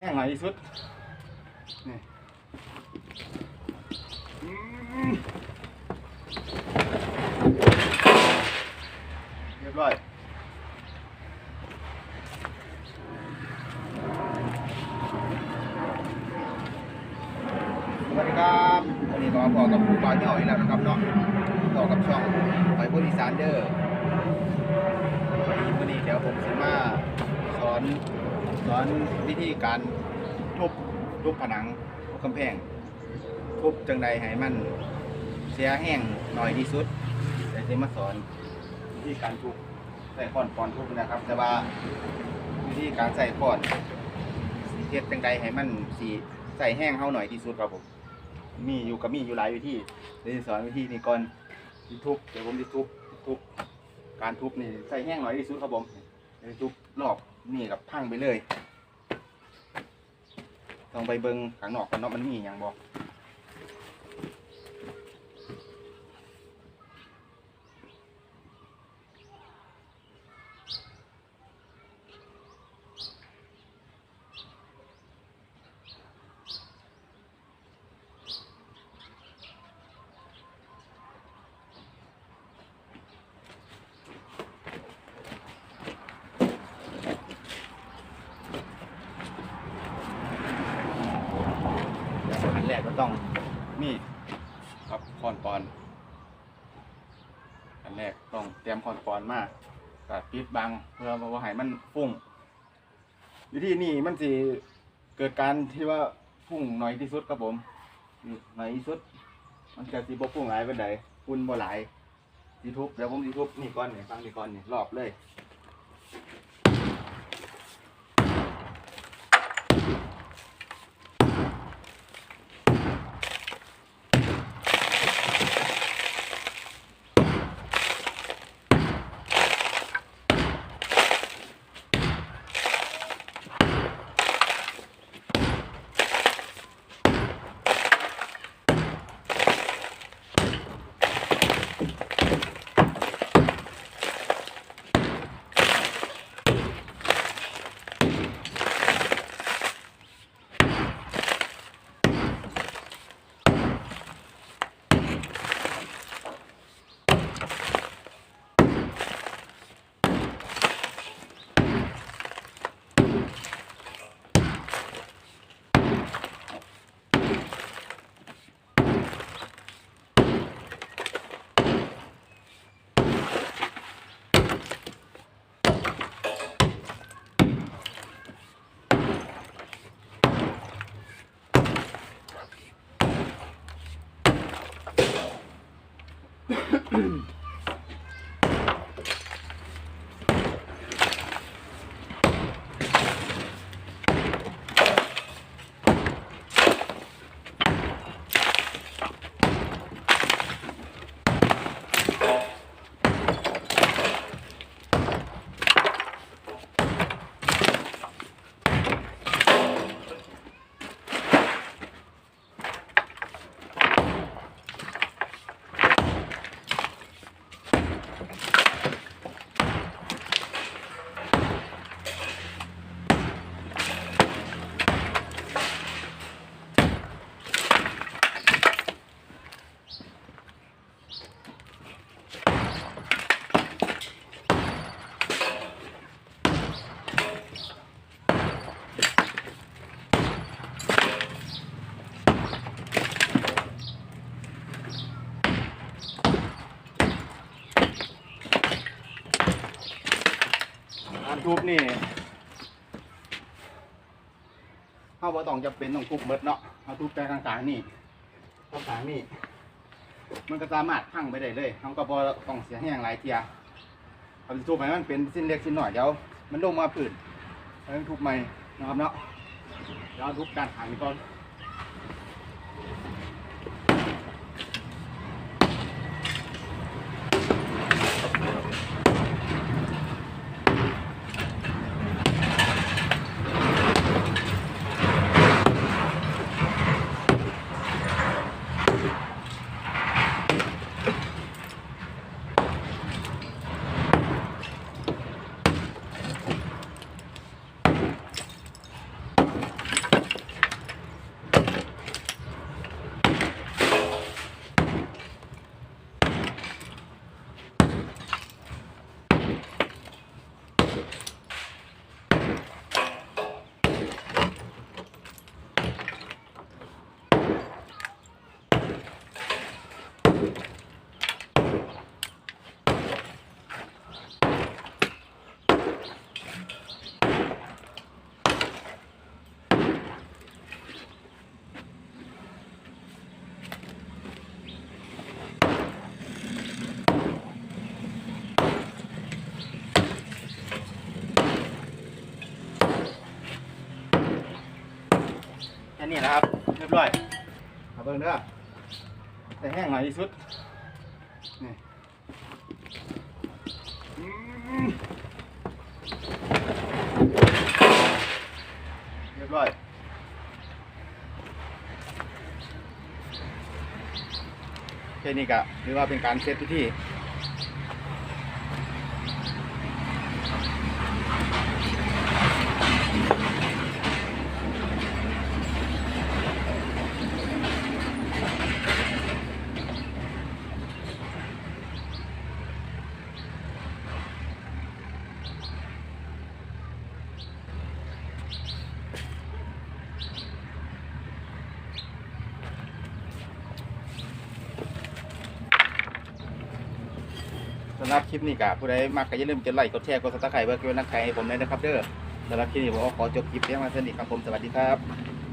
แห้งหน่อยที่สุด นี่อืมเรียบร้อยสวัสดีครับวันนี้ก็มาพอกับผู้บาวเหน่อยแล้วนะครับเนาะพอกับช่องหอยพูดอีสานเด้อวันนี้เดี๋ยวผมจะมาสอน สอนวิธีการทุบทุบผนังกำแพง ทุบจังใดให้มันเสียแห้งหน่อยที่สุดเดี๋ยวจะมาสอนวิธีการทุบใส่ค้อนปอนทุบนะครับ แต่ว่าวิธีการใส่ค้อนสิเฮ็ดจังใดให้มันสีใส่แห้งเฮาหน่อยที่สุดครับผมมีอยู่กับมีอยู่หลายวิธีเดี๋ยวจะสอนวิธีนี้ก่อนทุบเดี๋ยวผมจะทุบทุบการทุบนี่ใส่แห้งหน่อยที่สุดครับผมทุบรอบนี่กับพังไปเลย ต้องไปเบิ้งข้างนอกกันเนาะมันมีอย่างบอ ก็ต้องมีดครับคอนปอน อันแรกต้องเตรียมคอนปอนมาตัดปิดบังเพื่อว่าให้มันฟุ้งวิธีนี้มันสิเกิดการที่ว่าฟุ้งน้อยที่สุดครับผมนี่น้อยที่สุด มันจะสิบ่ฟุ้งหลายปานใดฝุ่นบ่หลายสิทุบเดี๋ยวผมสิทุบนี่ก่อนนี่ฟังนี่ก่อนนี่รอบเลย Mm-hmm. ทุบนี่เฮาบ่ต้องจะเป็นต้องทุบเบิดเนาะเฮาทุบแต่ข้างๆนี่ข้างๆนี่ มันก็สามารถพังไปได้เลยเฮาก็บ่ต้องเสียแห้งหลายเทียเอาทุบไปมันเป็นสิ้นเล็กสิ้นหน่อยเดี๋ยวมันลงมาผื่นแล้วทุบใหม่นะครับเนาะเดี๋ยวทุบการหางก่อน แค่นี้นะครับ เรียบร้อยเอาเบิ่งเด้อแต่แห้งหน่อยที่สุดนี่เรียบร้อยแค่นี้ก็ถือว่าเป็นการเซตพิ สำหรับคลิปนี้ก็ผู้ใดมากก็อย่าลืมกดไลค์กดแชร์กดซับสไครต์เพื่อเป็นกำลังใจให้ผมเลยนะครับเด้อสำหรับคลิปนี้ผมก็ขอจบคลิปเพียงมาเท่านี้ครับผมสวัสดีครับ